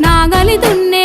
నాగలి దున్నే